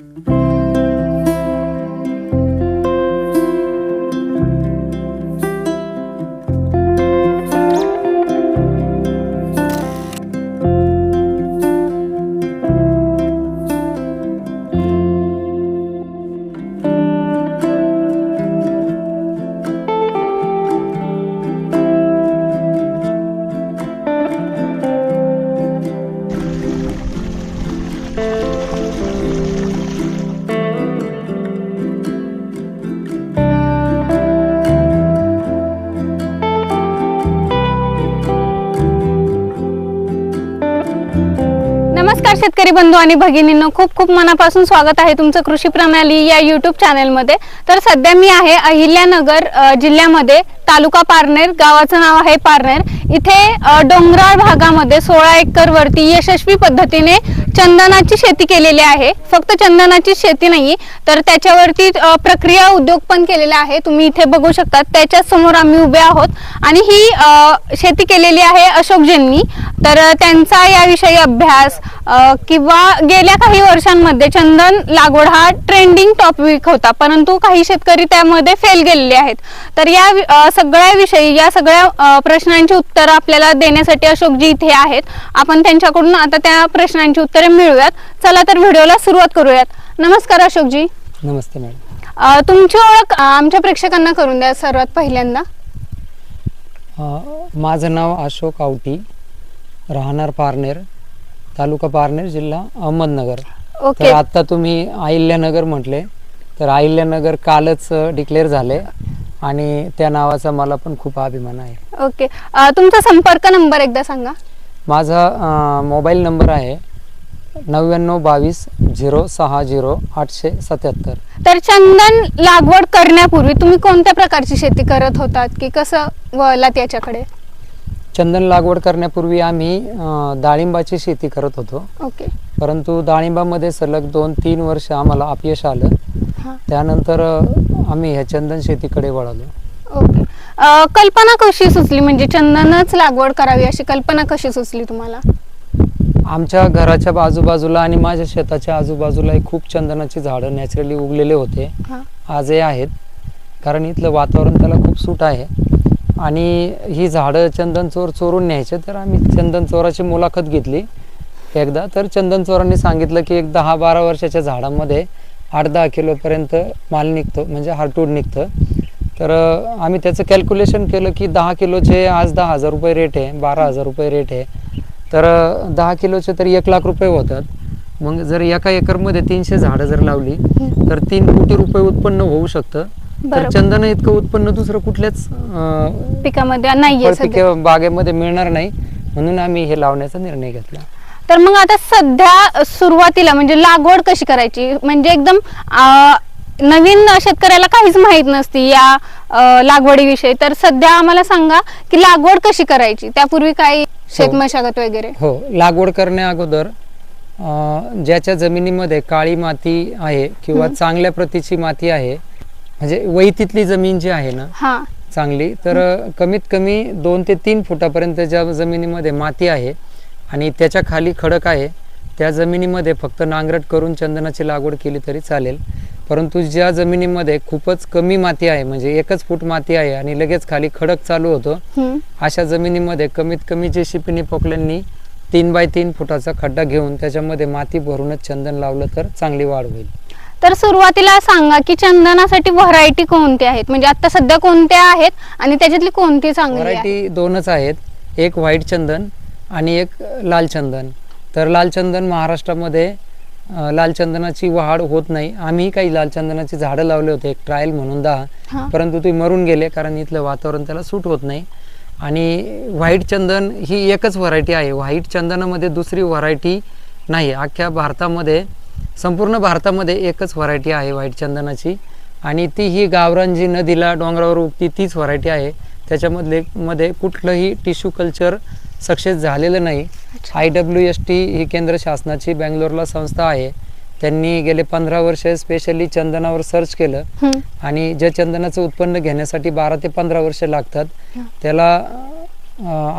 नमस्कार शेतकरी बंधू आणि भगिनींनो खूप खूप मनापासून स्वागत आहे तुमचं कृषी प्रणाली या युट्यूब चॅनलमध्ये तर सध्या मी आहे अहिल्यानगर जिल्ह्यामध्ये तालुका पारनेर गावाचं नाव आहे पारनेर. इथे डोंगराळ भागामध्ये सोळा एकर वरती यशस्वी पद्धतीने चंदनाची शेती केलेली आहे. फक्त चंदनाची शेती नाही तर त्याच्यावरती प्रक्रिया उद्योग पण केलेला आहे. तुम्ही इथे बघू शकता त्याच्यासमोर आम्ही उभे आहोत. आणि ही शेती केलेली आहे अशोकजींनी. तर त्यांचा याविषयी अभ्यास किंवा गेल्या काही वर्षांमध्ये चंदन लागवड हा ट्रेंडिंग टॉपिक होता परंतु काही शेतकरी त्यामध्ये फेल गेलेले आहेत. तर या सगळ्याविषयी या सगळ्या प्रश्नांची उत्तर आपल्याला देण्यासाठी अशोकजी इथे आहेत. आपण त्यांच्याकडून आता त्या प्रश्नांची उत्तरे मिळूयात. चला तर व्हिडिओला सुरुवात करूयात. नमस्कार अशोकजी नमस्ते मॅडम. तुमची ओळख आमच्या प्रेक्षकांना करून द्या सर्वात पहिल्यांदा. माझं नाव अशोक आवटी राहणार पारनेर तालुका पारनेर जिल्हा अहमदनगर. ओके. तर आता तुम्ही अहिल्यानगर म्हटले तर अहिल्यानगर कालच डिक्लेअर झाले. आणि त्या नावाचा मला पण खूप अभिमान आहे. ओके. अ, तुमचा संपर्क नंबर एकदा सांगा. माझा अ, मोबाईल नंबर आहे नव्याण्णव बावीस झिरो सहा झिरो आठशे सत्याहत्तर. तर चंदन लागवड करण्यापूर्वी तुम्ही कोणत्या प्रकारची शेती करत होतात? की कसं वळलात याच्याकडे? चंदन लागवड करण्यापूर्वी आम्ही अ, डाळिंबाची शेती करत होतो. ओके. परंतु डाळिंबामध्ये सलग दोन तीन वर्ष आम्हाला अपयश आलं. हां त्यानंतर अ, आम्ही ह्या चंदन शेतीकडे वळालो. ओके. अ, कल्पना कशी सुचली? म्हणजे चंदनच लागवड करावी अशी कल्पना कशी सुचली तुम्हाला? आमच्या घराच्या आजूबाजूला आणि माझ्या शेताच्या आजूबाजूला खूप चंदनाची झाडं नॅचरली उगलेले होते. हां. आजही आहेत. कारण इथलं वातावरण त्याला खूप सूट आहे. आणि ही झाडं चंदन चोर चोरून न्यायचे तर आम्ही चंदन चोराची मुलाखत घेतली. एकदा तर चंदन चोरांनी सांगितलं की एक दहा बारा वर्षाच्या झाडामध्ये आठ दहा किलोपर्यंत माल निघतो म्हणजे हार्टूड निघतं. तर आम्ही त्याचं कॅल्क्युलेशन केलं की दहा किलोचे आज दहा हजार रुपये रेट आहे बारा हजार रुपये रेट आहे. तर दहा किलोचे तरी एक लाख रुपये होतात. मग जर एका एकरमध्ये तीनशे झाडं जर लावली तर तीन कोटी रुपये उत्पन्न होऊ शकतं. तर. चंदन इतकं उत्पन्न दुसरं कुठल्याच पिकामध्ये फळपिके बागेमध्ये मिळणार नाही. म्हणून आम्ही हे लावण्याचा निर्णय घेतला. तर मग आता सध्या सुरुवातीला म्हणजे लागवड कशी करायची? म्हणजे एकदम नवीन शेतकऱ्याला काहीच माहीत नसती या लागवडीविषयी. तर सध्या आम्हाला सांगा की लागवड कशी करायची? त्यापूर्वी काही शेतमशागत वगैरे? हो लागवड करण्या अगोदर ज्याच्या जमिनीमध्ये काळी माती आहे किंवा चांगल्या प्रतीची माती आहे म्हणजे वैतीतली जमीन जी आहे ना हा. चांगली तर कमीत कमी दोन ते तीन फुटापर्यंत ज्या जमिनीमध्ये माती आहे आणि त्याच्याखाली खडक आहे. त्या जमिनीमध्ये फक्त नांगरट करून चंदनाची लागवड केली तरी चालेल. परंतु ज्या जमिनीमध्ये खूपच कमी माती आहे म्हणजे एकच फूट माती आहे आणि लगेच खाली खडक चालू होतं. अशा जमिनीमध्ये कमीत कमी जे शिपिनी पोकल्यांनी तीन बाय तीन फुटाचा खड्डा घेऊन त्याच्यामध्ये माती भरूनच चंदन लावलं तर चांगली वाढ होईल. तर सुरुवातीला सांगा की चंदनासाठी व्हरायटी कोणत्या आहेत? म्हणजे आता सध्या कोणत्या आहेत आणि त्याच्यातली कोणती चांगली व्हरायटी दोनच आहेत. एक व्हाईट चंदन आणि एक लाल चंदन तर लाल चंदन महाराष्ट्रामध्ये अं, लाल चंदनाची वाढ होत नाही. आम्ही काही लाल चंदनाची झाडं लावले होते एक ट्रायल म्हणून दहा. परंतु ते मरून गेले कारण इथलं वातावरण त्याला सूट होत नाही. आणि व्हाईट चंदन ही एकच व्हरायटी आहे. व्हाईट चंदनामध्ये दुसरी व्हरायटी नाही. अख्ख्या भारतामध्ये संपूर्ण भारतामध्ये एकच व्हरायटी आहे व्हाईट चंदनाची. आणि ती ही गावरान जी नदीला डोंगरावर उगती तीच व्हरायटी आहे. त्याच्यामधले मध्ये कुठलंही टिश्यू कल्चर सक्सेस झालेलं नाही. आय डब्ल्यू एस टी ही केंद्र शासनाची बँगलोरला संस्था आहे. त्यांनी गेले पंधरा वर्ष स्पेशली चंदनावर सर्च केलं. आणि जे चंदनाचं उत्पन्न घेण्यासाठी बारा ते पंधरा वर्ष लागतात. त्याला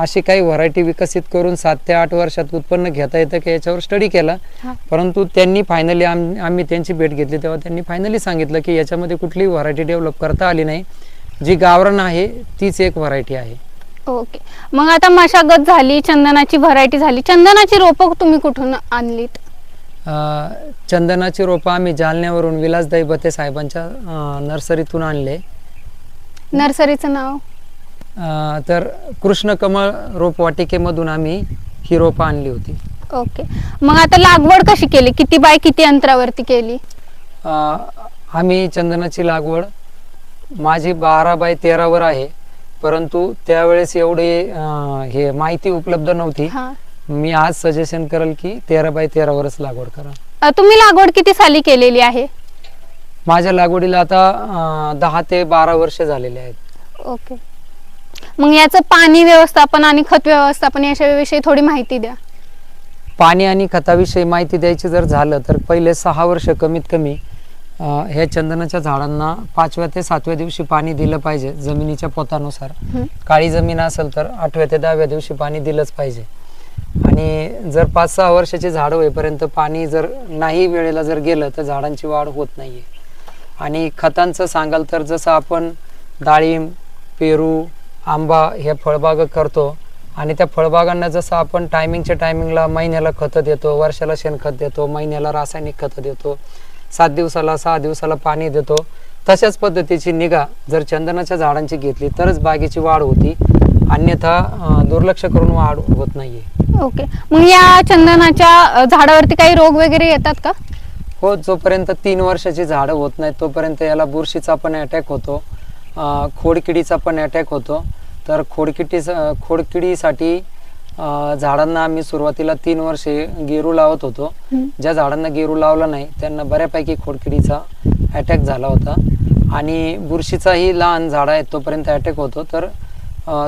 अशी काही व्हरायटी विकसित करून सात ते आठ वर्षात उत्पन्न घेता येतं की याच्यावर स्टडी केला. परंतु त्यांनी फायनली आम आम्ही त्यांची भेट घेतली तेव्हा त्यांनी फायनली सांगितलं की याच्यामध्ये कुठलीही व्हरायटी डेव्हलप करता आली नाही. जी गावरान आहे तीच एक व्हरायटी आहे. ओके. मग आता मशागत झाली चंदनाची व्हरायटी झाली. चंदनाची रोपं तुम्ही कुठून आणलीत? अं, चंदनाची रोपं आम्ही जालन्यावरून विलासदाई बते साहेबांच्या अं, नर्सरीतून आणले. नर्सरीचं नाव? अं, तर कृष्णकमळ रोपवाटिकेमधून आम्ही ही रोपं आणली होती. ओके. मग आता लागवड कशी केली? किती बाय किती अंतरावरती केली? अं, आम्ही चंदनाची लागवड माझी बारा बाय तेरावर आहे. परंतु त्यावेळेस एवढे हे माहिती उपलब्ध नव्हती. हा. मी आज सजेशन करेल की तेरा बाय तेरावरच लागवड करा. अ, तुम्ही लागवड किती साली केलेली आहे? माझ्या लागवडीला आता अं, दहा ते बारा वर्ष झालेले आहेत. ओके. मग याचं पाणी व्यवस्थापन आणि खत व्यवस्थापन याच्याविषयी थोडी माहिती द्या. पाणी आणि खताविषयी माहिती द्यायची जर झालं तर पहिले सहा वर्ष कमीत कमी ह्या चंदनाच्या झाडांना पाचव्या ते सातव्या दिवशी पाणी दिलं पाहिजे जमिनीच्या पोतानुसार. हं. काळी जमीन असेल तर आठव्या ते दहाव्या दिवशी पाणी दिलंच पाहिजे. आणि जर पाच सहा वर्षाची झाडं होईपर्यंत पाणी जर नाही वेळेला जर गेलं तर झाडांची वाढ होत नाहीये. आणि खतांचं सांगाल तर जसं आपण डाळिंब पेरू आंबा ह्या फळबागा करतो आणि त्या फळबागांना जसं आपण टायमिंगच्या टायमिंगला महिन्याला खतं देतो वर्षाला शेणखत देतो महिन्याला रासायनिक खतं देतो सात दिवसाला सहा दिवसाला पाणी देतो. तशाच पद्धतीची निगा जर चंदनाच्या झाडांची घेतली तरच बागेची वाढ होती. अन्यथा दुर्लक्ष करून वाढ होत नाहीये. ओके. मग या चंदनाच्या झाडावरती काही रोग वगैरे येतात का? हो जोपर्यंत तीन वर्षाची झाडं होत नाही तोपर्यंत याला बुरशीचा पण अटॅक होतो. खोडकिडीचा पण अटॅक होतो. तर खोडकिडी खोडकिडीसाठी झाडांना आम्ही सुरुवातीला तीन वर्षे गेरू लावत होतो. ज्या झाडांना गेरू लावला नाही त्यांना बऱ्यापैकी खोडकिडीचा अटॅक झाला होता. आणि बुरशीचाही लहान झाड आहे तोपर्यंत अटॅक होतो. तर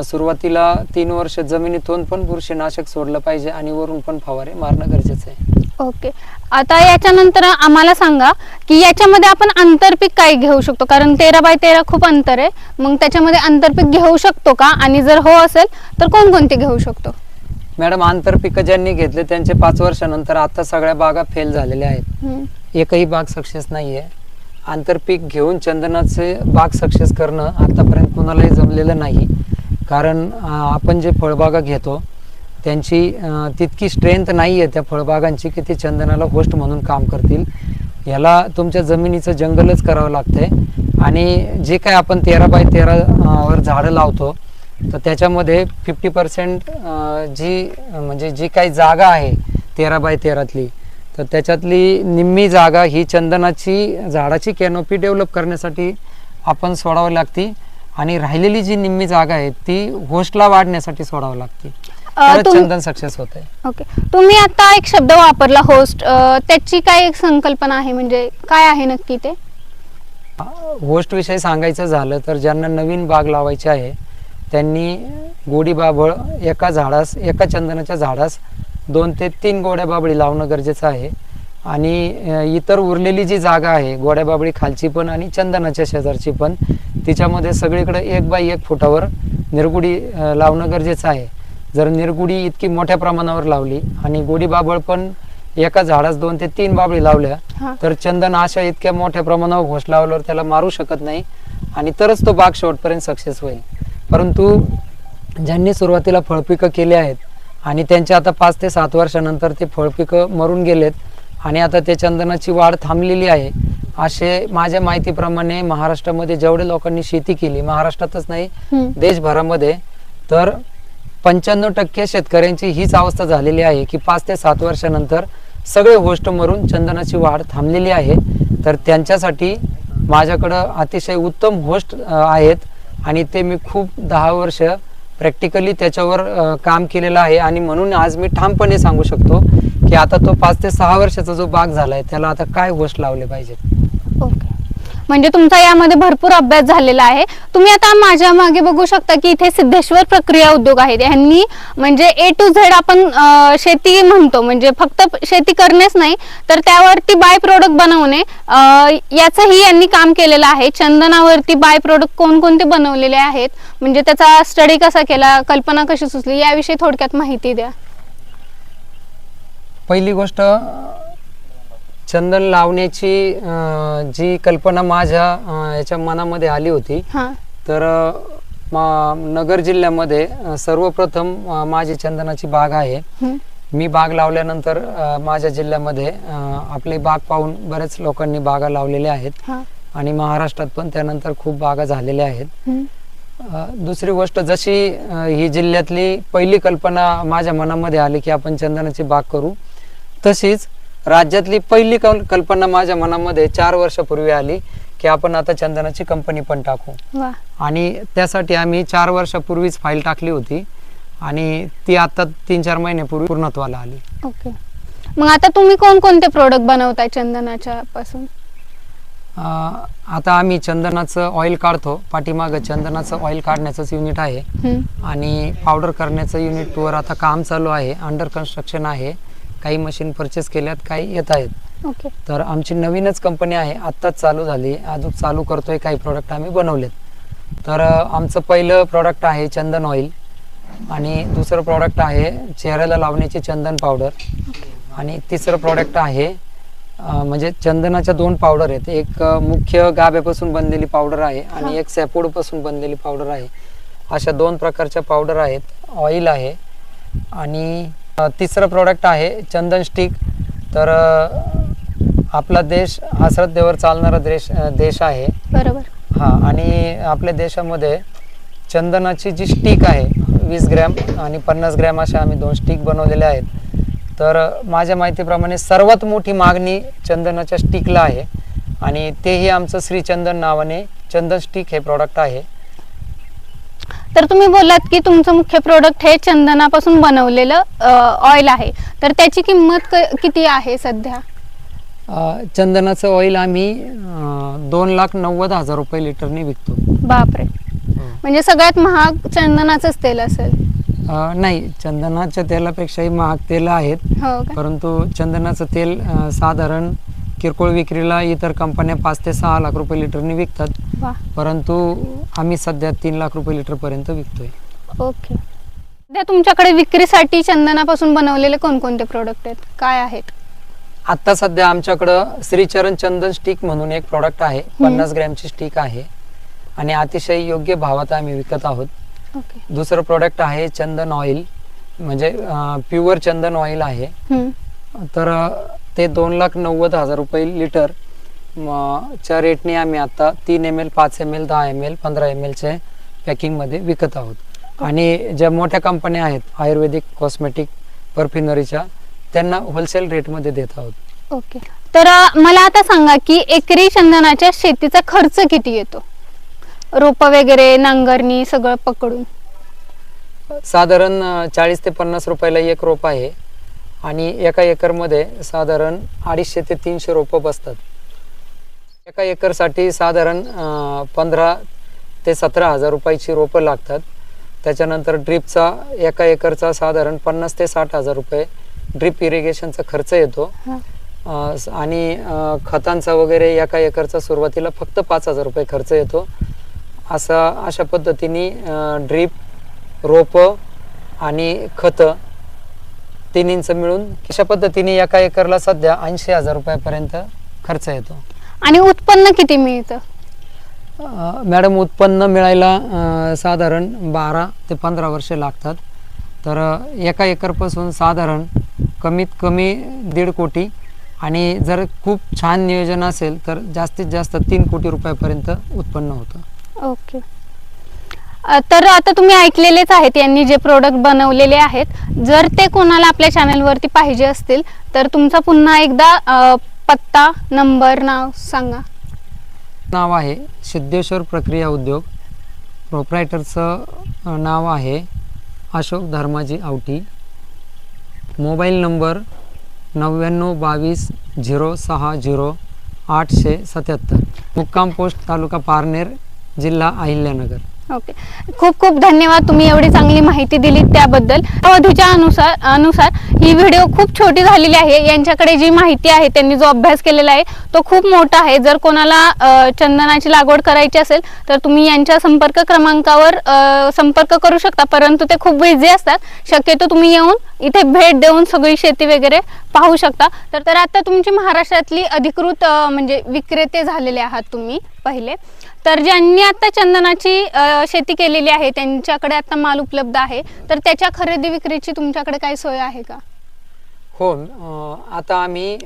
सुरुवातीला तीन वर्ष जमिनीतून पण बुरशीनाशक सोडलं पाहिजे आणि वरून पण फवारे मारणं गरजेचं आहे. ओके. आता याच्यानंतर आम्हाला सांगा की याच्यामध्ये आपण आंतरपीक काय घेऊ शकतो? कारण तेरा बाय तेरा खूप अंतर आहे. मग त्याच्यामध्ये आंतरपीक घेऊ शकतो का? आणि जर हो असेल तर कोणकोणते घेऊ शकतो? मॅडम आंतरपिकं ज्यांनी घेतले त्यांचे पाच वर्षानंतर आता सगळ्या बागा फेल झालेल्या आहेत. एकही बाग सक्सेस नाही आहे आंतरपीक घेऊन चंदनाचे बाग सक्सेस करणं आतापर्यंत कुणालाही जमलेलं नाही. कारण आपण जे फळबागा घेतो त्यांची तितकी स्ट्रेंथ नाही आहे त्या फळबागांची की ते चंदनाला होस्ट म्हणून काम करतील. याला तुमच्या जमिनीचं जंगलच करावं लागतंय. आणि जे काय आपण तेरा बाय तेरा वर झाडं लावतो तर त्याच्यामध्ये फिफ्टी पर्सेंट जी म्हणजे जी काही जागा आहे तेरा बाय तेरातली तर त्याच्यातली निम्मी जागा ही चंदनाची झाडाची कॅनोपी डेव्हलप करण्यासाठी आपण सोडावी लागती आणि राहिलेली जी निम्मी जागा आहे ती होस्टला वाढण्यासाठी सोडावी लागते. चंदन सक्सेस होत आहे ओके. तुम्ही आता एक शब्द वापरला होस्ट. त्याची काय एक संकल्पना आहे म्हणजे काय आहे नक्की ते? होस्ट विषयी सांगायचं झालं तर ज्यांना नवीन बाग लावायची आहे त्यांनी गोडी बाबळ एका झाडास एका चंदनाच्या झाडास दोन ते तीन गोड्या बाबळी लावणं गरजेचं आहे. आणि इतर उरलेली जी जागा आहे गोड्या बाबळी खालची पण आणि चंदनाच्या शेजारची पण तिच्यामध्ये सगळीकडे एक बाय एक फुटावर निरगुडी लावणं गरजेचं आहे. जर निरगुडी इतकी मोठ्या प्रमाणावर लावली आणि गोडी बाबळ पण एका झाडास दोन ते तीन बाबळी लावल्या तर चंदन अशा इतक्या मोठ्या प्रमाणावर घोष लावल्यावर त्याला मारू शकत नाही आणि तरच तो बाग शेवटपर्यंत सक्सेस होईल. परंतु ज्यांनी सुरुवातीला फळपिकं केली आहेत आणि त्यांच्या आता पाच ते सात वर्षानंतर ते फळपिकं मरून गेलेत आणि आता ते चंदनाची वाढ थांबलेली आहे असे माझ्या माहितीप्रमाणे महाराष्ट्रामध्ये जेवढे लोकांनी शेती केली महाराष्ट्रातच नाही. देशभरामध्ये तर पंच्याण्णव टक्के शेतकऱ्यांची हीच अवस्था झालेली आहे की पाच ते सात वर्षानंतर सगळे होस्ट मरून चंदनाची वाढ थांबलेली आहे तर त्यांच्यासाठी माझ्याकडं अतिशय उत्तम होस्ट आहेत आणि ते मी खूप दहा वर्ष प्रॅक्टिकली त्याच्यावर काम केलेलं आहे. आणि म्हणून आज मी ठामपणे सांगू शकतो की आता तो पाच ते सहा वर्षाचा जो बाग आहे त्याला आता काय गोष्ट लावले पाहिजेत म्हणजे तुमचा यामध्ये भरपूर अभ्यास झालेला आहे. तुम्ही आता माझ्या मागे बघू शकता की इथे सिद्धेश्वर प्रक्रिया उद्योग आहेत. यांनी म्हणजे ए टू झेड आपण शेती म्हणतो. म्हणजे फक्त शेती करणेच नाही तर त्यावरती बाय प्रोडक्ट बनवणे याचंही यांनी काम केलेलं आहे. चंदनावरती बाय प्रोडक्ट कोणकोणते बनवलेले आहेत? म्हणजे त्याचा स्टडी कसा केला? कल्पना कशी सुचली? याविषयी थोडक्यात माहिती द्या. पहिली गोष्ट चंदन लावण्याची अं, जी कल्पना माझ्या अं, याच्या मनामध्ये आली होती. हा. तर अं, मा- नगर जिल्ह्यामध्ये अं, सर्वप्रथम अं, माझी चंदनाची बाग आहे. हम्म. मी बाग लावल्यानंतर अं, माझ्या जिल्ह्यामध्ये अं, आपली बाग पाहून बरेच लोकांनी बागा लावलेल्या आहेत. हा. आणि महाराष्ट्रात पण त्यानंतर खूप बागा झालेल्या आहेत. हम्म. अ, दुसरी गोष्ट जशी अ, ही जिल्ह्यातली पहिली कल्पना माझ्या मनामध्ये आली की आपण चंदनाची बाग करू तशीच राज्यातली पहिली कल- कल्पना माझ्या मनामध्ये चार वर्षापूर्वी आली की आपण आता चंदनाची कंपनी पण टाकू. आणि त्यासाठी आम्ही चार वर्षापूर्वीच फाईल टाकली होती आणि ती आता तीन चार महिन्यापूर्वी पूर्णत्वाला आली. ओके. मग आता तुम्ही कोणकोणते प्रोडक्ट बनवताय चंदनाच्या पासून? आता आम्ही चंदनाचं ऑइल काढतो. पाठीमागं चंदनाचं ऑइल काढण्याचंच युनिट आहे. आणि पावडर करण्याचं युनिटवर आता काम चालू आहे. अंडर कन्स्ट्रक्शन आहे. काही मशीन परचेस केल्यात काही येत आहेत. ओके तर आमची नवीनच कंपनी आहे आत्ताच चालू झाली. अजून चालू करतोय काही प्रोडक्ट आम्ही बनवलेत. तर आमचं पहिलं प्रोडक्ट आहे चंदन ऑइल आणि दुसरं प्रोडक्ट आहे चेहऱ्याला लावण्याची चंदन पावडर आणि तिसरं प्रोडक्ट आहे म्हणजे चंदनाच्या दोन पावडर आहेत. एक मुख्य गाभ्यापासून बनलेली पावडर आहे आणि एक सॅपोडपासून बनलेली पावडर आहे. अशा दोन प्रकारच्या पावडर आहेत. ऑइल आहे आणि तिसरं प्रोडक्ट आहे चंदन स्टिक तर आपला देश हा श्रद्धेवर चालणारा देश देश आहे. बरोबर. हा आणि आपल्या देशामध्ये चंदनाची जी स्टिक आहे वीस ग्रॅम आणि पन्नास ग्रॅम अशा आम्ही दोन स्टिक बनवलेल्या आहेत. तर माझ्या माहितीप्रमाणे सर्वात मोठी मागणी चंदनाच्या स्टिकला आहे. आणि तेही आमचं श्री चंदन नावाने चंदन स्टिक हे प्रॉडक्ट आहे. तर तुम्ही बोललात की तुमचं मुख्य प्रोडक्ट हे चंदनापासून बनवलेलं ऑइल आहे. तर त्याची किंमत किती आहे सध्या? चंदनाचं ऑइल आम्ही दोन लाख नव्वद हजार रुपये लिटरने विकतो. बापरे. म्हणजे सगळ्यात महाग चंदनाचंच तेल असेल. नाही चंदनाच्या तेलापेक्षाही महाग तेल आहेत. हो परंतु चंदनाचं तेल साधारण किरकोळ विक्रीला इतर कंपन्या पाच ते सहा लाख रुपये लिटरने विकतात. वा. परंतु आम्ही सध्या तीन लाख रुपये लिटरपर्यंत विकतोय. ओके. सध्या तुमच्याकडे विक्रीसाठी चंदनापासून बनवलेले कोणकोणते प्रोडक्ट आहेत? काय आहेत? आता सध्या आमच्याकडं श्रीचरण चंदन स्टिक म्हणून एक प्रॉडक्ट आहे. पन्नास ग्रॅमची स्टिक आहे. आणि अतिशय योग्य भावात आम्ही विकत आहोत. ओके. दुसरं प्रॉडक्ट आहे चंदन ऑइल म्हणजे प्युअर चंदन ऑइल आहे. तर ते दोन लाख नव्वद हजार रुपये लिटर च्या रेटने आम्ही आता तीन एम एल पाच एम एल दहा एम एल पंधरा एम एलचे पॅकिंगमध्ये विकत आहोत. आणि ज्या मोठ्या कंपन्या आहेत आयुर्वेदिक कॉस्मेटिक परफ्युनरीच्या त्यांना होलसेल रेटमध्ये देत आहोत. ओके. तर मला आता सांगा की एकरी चंदनाच्या शेतीचा खर्च किती येतो? रोप वगैरे नांगरणी सगळं पकडून. साधारण चाळीस ते पन्नास रुपयाला एक रोप आहे. आणि एका एकरमध्ये साधारण अडीचशे ते तीनशे रोपं बसतात. एका एकरसाठी साधारण पंधरा ते सतरा हजार रुपयाची रोपं लागतात. त्याच्यानंतर ड्रीपचा एका एकरचा साधारण पन्नास ते साठ हजार रुपये ड्रीप इरिगेशनचा खर्च येतो. आणि खतांचा वगैरे एका एकरचा सुरुवातीला फक्त पाच हजार रुपये खर्च येतो. असा अशा पद्धतीने ड्रीप रोपं आणि खतं तिन्हींचं मिळून अशा पद्धतीने एका एकरला सध्या ऐंशी हजार रुपयापर्यंत खर्च येतो. आणि उत्पन्न किती मिळतं? अ, मॅडम उत्पन्न मिळायला अ, साधारण बारा ते पंधरा वर्षे लागतात. तर अ, एका एकरपासून साधारण कमीत कमी दीड कोटी आणि जर खूप छान नियोजन असेल तर जास्तीत जास्त तीन कोटी रुपयापर्यंत उत्पन्न होतं. ओके. अ, तर आता तुम्ही ऐकलेलेच आहेत यांनी जे प्रोडक्ट बनवलेले आहेत. जर ते कोणाला आपल्या चॅनलवरती पाहिजे असतील तर तुमचा पुन्हा एकदा अ, पत्ता नंबर नाव सांगा. नाव आहे सिद्धेश्वर प्रक्रिया उद्योग. प्रोप्रायटरचं नाव आहे अशोक धर्माजी आवटी. मोबाईल नंबर नव्याण्णव बावीस झिरो सहा झिरो आठशे सत्याहत्तर. मुक्काम पोस्ट तालुका पारनेर जिल्हा अहिल्यानगर. ओके खूप खूप धन्यवाद तुम्ही एवढी चांगली माहिती दिली त्याबद्दल. अवधीच्या अनुसार अनुसार ही व्हिडिओ खूप छोटी झालेली आहे. यांच्याकडे जी माहिती आहे त्यांनी जो अभ्यास केलेला आहे तो खूप मोठा आहे. जर कोणाला चंदनाची लागवड करायची असेल तर तुम्ही यांच्या संपर्क क्रमांकावर संपर्क करू शकता. परंतु ते खूप बिझी असतात. शक्यतो तुम्ही येऊन इथे भेट देऊन सगळी शेती वगैरे पाहू शकता. तर आता तुमची महाराष्ट्रातली अधिकृत म्हणजे विक्रेते झालेले आहात तुम्ही पहिले. तर ज्यांनी आता चंदनाची शेती केलेली आहे त्यांच्याकडे आता माल उपलब्ध आहे तर त्याच्या खरेदी विक्रीची तुमच्याकडे काही सोय आहे का? हो आता आम्ही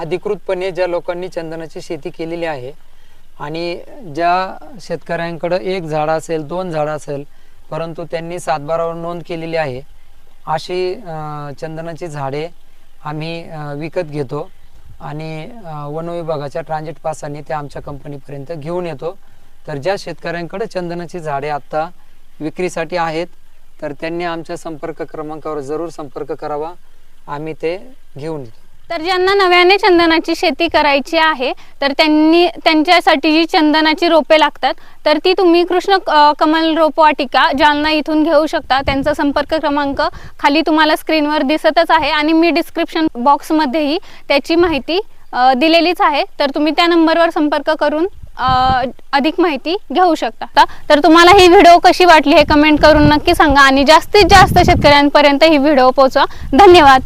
अधिकृतपणे ज्या लोकांनी चंदनाची शेती केलेली आहे आणि ज्या शेतकऱ्यांकडं एक झाड असेल दोन झाडं असेल परंतु त्यांनी सातबारावर नोंद केलेली आहे अशी चंदनाची झाडे आम्ही विकत घेतो आणि वनविभागाच्या वन विभागाच्या ट्रान्झिट पासाने ते आमच्या कंपनीपर्यंत घेऊन येतो. तर ज्या शेतकऱ्यांकडे चंदनाची झाडे आत्ता विक्रीसाठी आहेत तर त्यांनी आमच्या संपर्क क्रमांकावर जरूर संपर्क करावा. आम्ही ते घेऊन येतो. तर ज्यांना नव्याने चंदनाची शेती करायची आहे तर त्यांनी त्यांच्यासाठी जी चंदनाची रोपे लागतात तर ती तुम्ही कृष्ण कमल रोपवाटिका जालना इथून घेऊ शकता. त्यांचा संपर्क क्रमांक खाली तुम्हाला स्क्रीनवर दिसतच आहे आणि मी डिस्क्रिप्शन बॉक्समध्येही त्याची माहिती दिलेलीच आहे. तर तुम्ही त्या नंबरवर संपर्क करून अधिक माहिती घेऊ शकता. तर तुम्हाला ही व्हिडिओ कशी वाटली हे कमेंट करून नक्की सांगा आणि जास्तीत जास्त शेतकऱ्यांपर्यंत ही व्हिडिओ पोहोचवा. धन्यवाद.